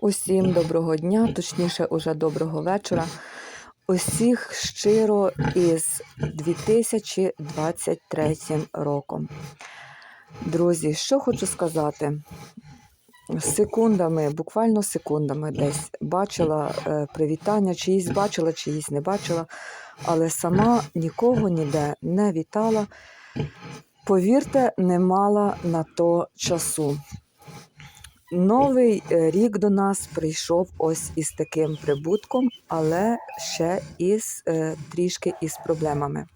Усім доброго дня, точніше, уже доброго вечора. Усіх щиро із 2023 роком. Друзі, що хочу сказати? Секундами, буквально секундами десь бачила е, привітання, чиїсь бачила, чиїсь не бачила, але сама нікого ніде не вітала. Повірте, не мала на то часу. Новий е, рік до нас прийшов ось із таким прибутком, але ще із е, трішки із проблемами.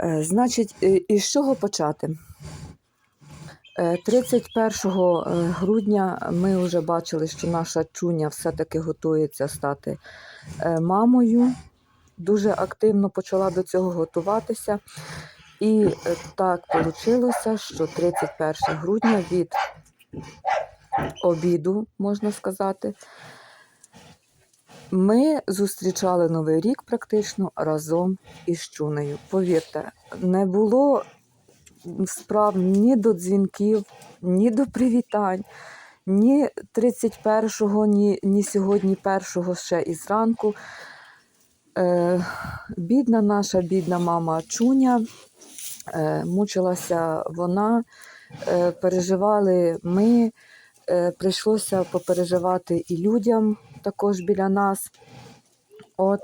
Е, Значить, із чого почати? Е, 31 грудня ми вже бачили, що наша чуня все-таки готується стати мамою. Дуже активно почала до цього готуватися. І так вийшло, що 31 грудня від обіду, можна сказати. Ми зустрічали Новий рік практично разом із Чунею. Повірте, не було справ ні до дзвінків, ні до привітань, ні 31-го, ні, ні сьогодні першого ще із ранку. Е, бідна наша, бідна мама Чуня, е, мучилася вона, переживали ми, е, прийшлося попереживати і людям також біля нас. От,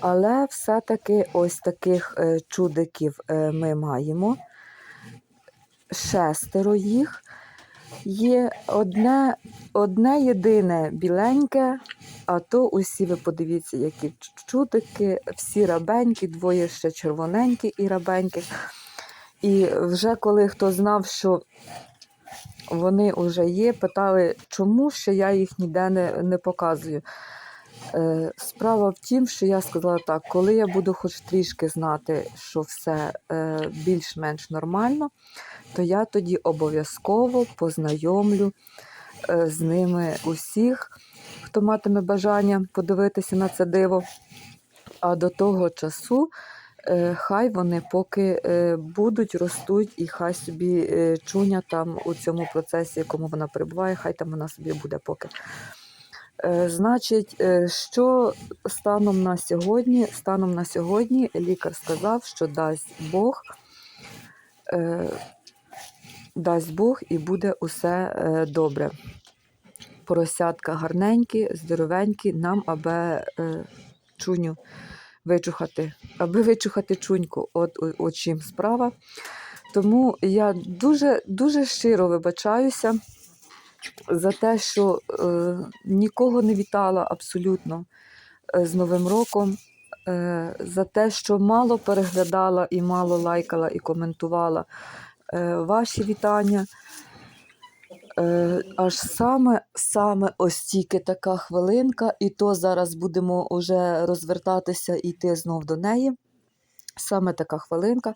але все-таки ось таких е, чудиків е, ми маємо. Шестеро їх. Є одне, одне єдине біленьке, а то усі ви подивіться, які чудики, всі рабенькі, двоє ще червоненькі і рабенькі. І вже коли хто знав, що вони вже є, питали, чому ще я їх ніде не, не показую. Е, Справа в тім, що я сказала так, коли я буду хоч трішки знати, що все е, більш-менш нормально, то я тоді обов'язково познайомлю е, з ними усіх, хто матиме бажання подивитися на це диво. А до того часу хай вони поки е, будуть, ростуть, і хай собі е, чуня там у цьому процесі, якому вона перебуває, хай там вона собі буде поки. Е, Значить, е, що станом на сьогодні? Станом на сьогодні лікар сказав, що дасть Бог, е, дасть Бог і буде усе е, добре. Поросятка гарненькі, здоровенькі, нам аби е, чуню вичухати, аби вичухати чуньку, от, от чим справа. Тому я дуже, дуже щиро вибачаюся за те, що е, нікого не вітала абсолютно е, з Новим роком, е, за те, що мало переглядала і мало лайкала і коментувала е, ваші вітання. Е, аж саме, саме ось тільки така хвилинка, і то зараз будемо вже розвертатися і йти знов до неї. Саме така хвилинка,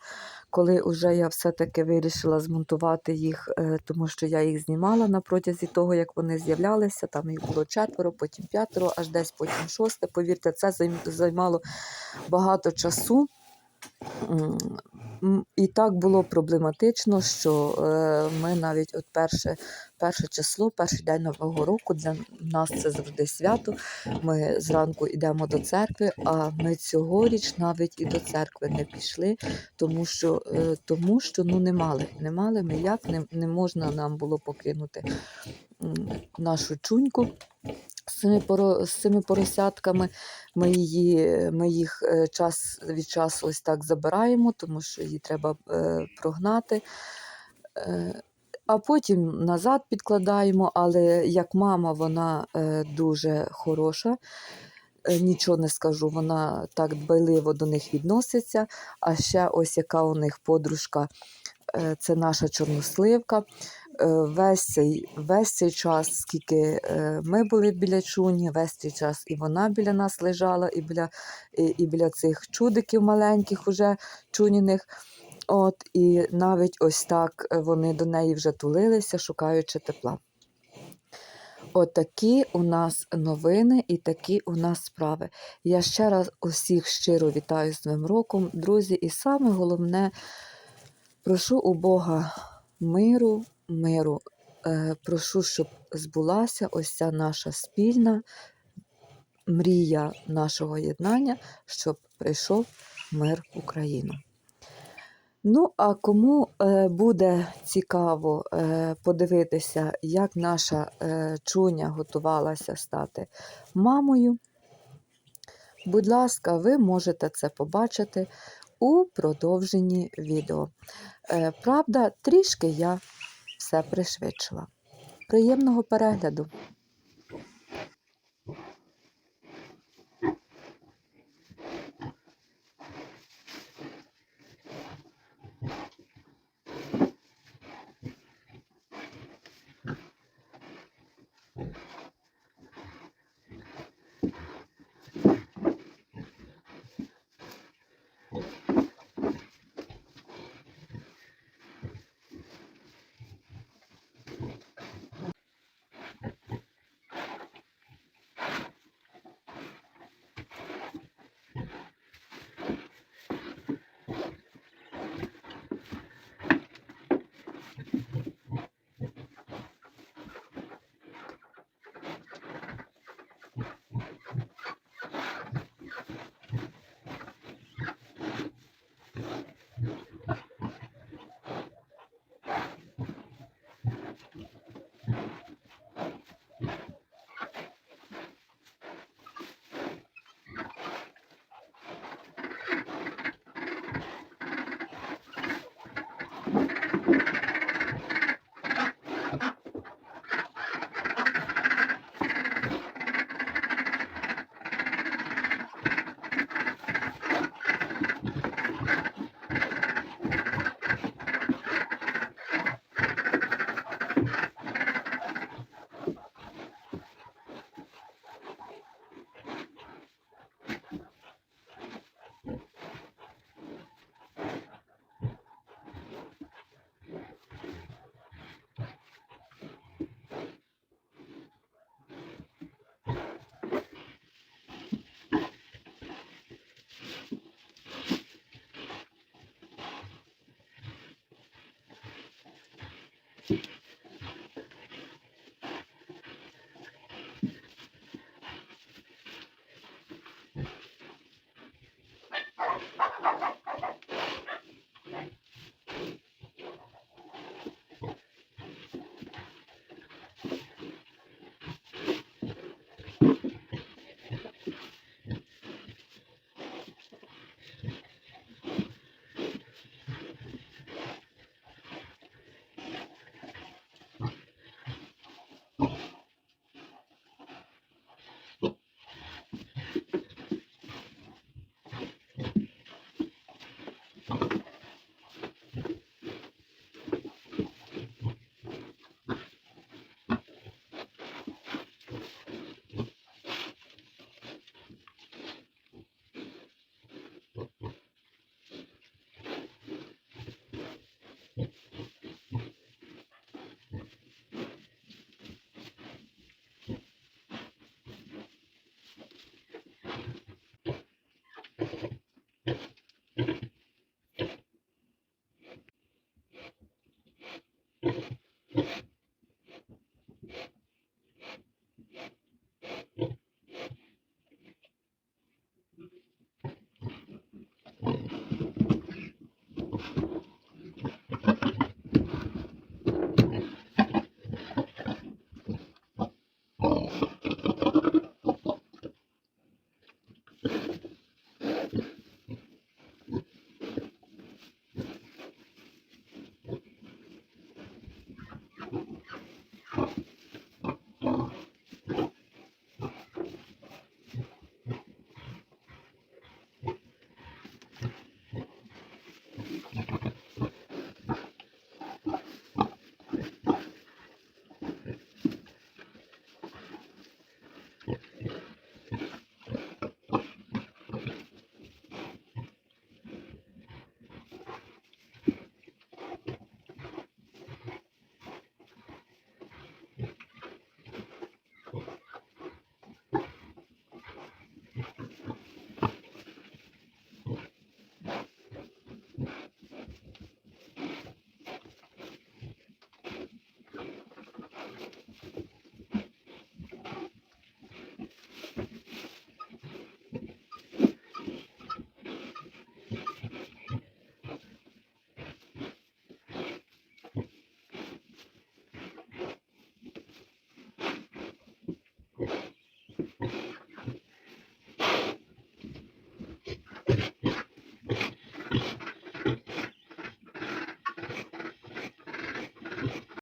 коли вже я все-таки вирішила змонтувати їх, е, тому що я їх знімала на протязі того, як вони з'являлися. Там їх було четверо, потім п'ятеро, аж десь потім шосте. Повірте, це займ- займало багато часу. І так було проблематично, що е, ми навіть от перше, перше число, перший день Нового року, для нас це завжди свято. Ми зранку йдемо до церкви, а ми цьогоріч навіть і до церкви не пішли, тому що, е, тому що ну, не мали. Не мали ми як, не, не можна нам було покинути нашу чуньку з цими, з цими поросятками. Ми, її, ми їх е, час від часу ось так забираємо, тому що її треба е, прогнати. Е, а потім назад підкладаємо, але як мама, вона дуже хороша. Нічого не скажу, вона так дбайливо до них відноситься. А ще ось яка у них подружка, це наша чорносливка. Е, Весь цей, весь цей час, скільки е, ми були біля чуні, весь цей час і вона біля нас лежала, і біля, і, і біля цих чудиків маленьких уже чуніних. От, і навіть ось так е, вони до неї вже тулилися, шукаючи тепла. Отакі у нас новини і такі у нас справи. Я ще раз усіх щиро вітаю з Новим роком, друзі, і саме головне, прошу у Бога миру, миру. е, прошу, щоб збулася ось ця наша спільна мрія нашого єднання, щоб прийшов мир в Україну. Ну, а кому е, буде цікаво е, подивитися, як наша чуня готувалася стати мамою, будь ласка, ви можете це побачити у продовженні відео. Правда, трішки я все пришвидшила. Приємного перегляду!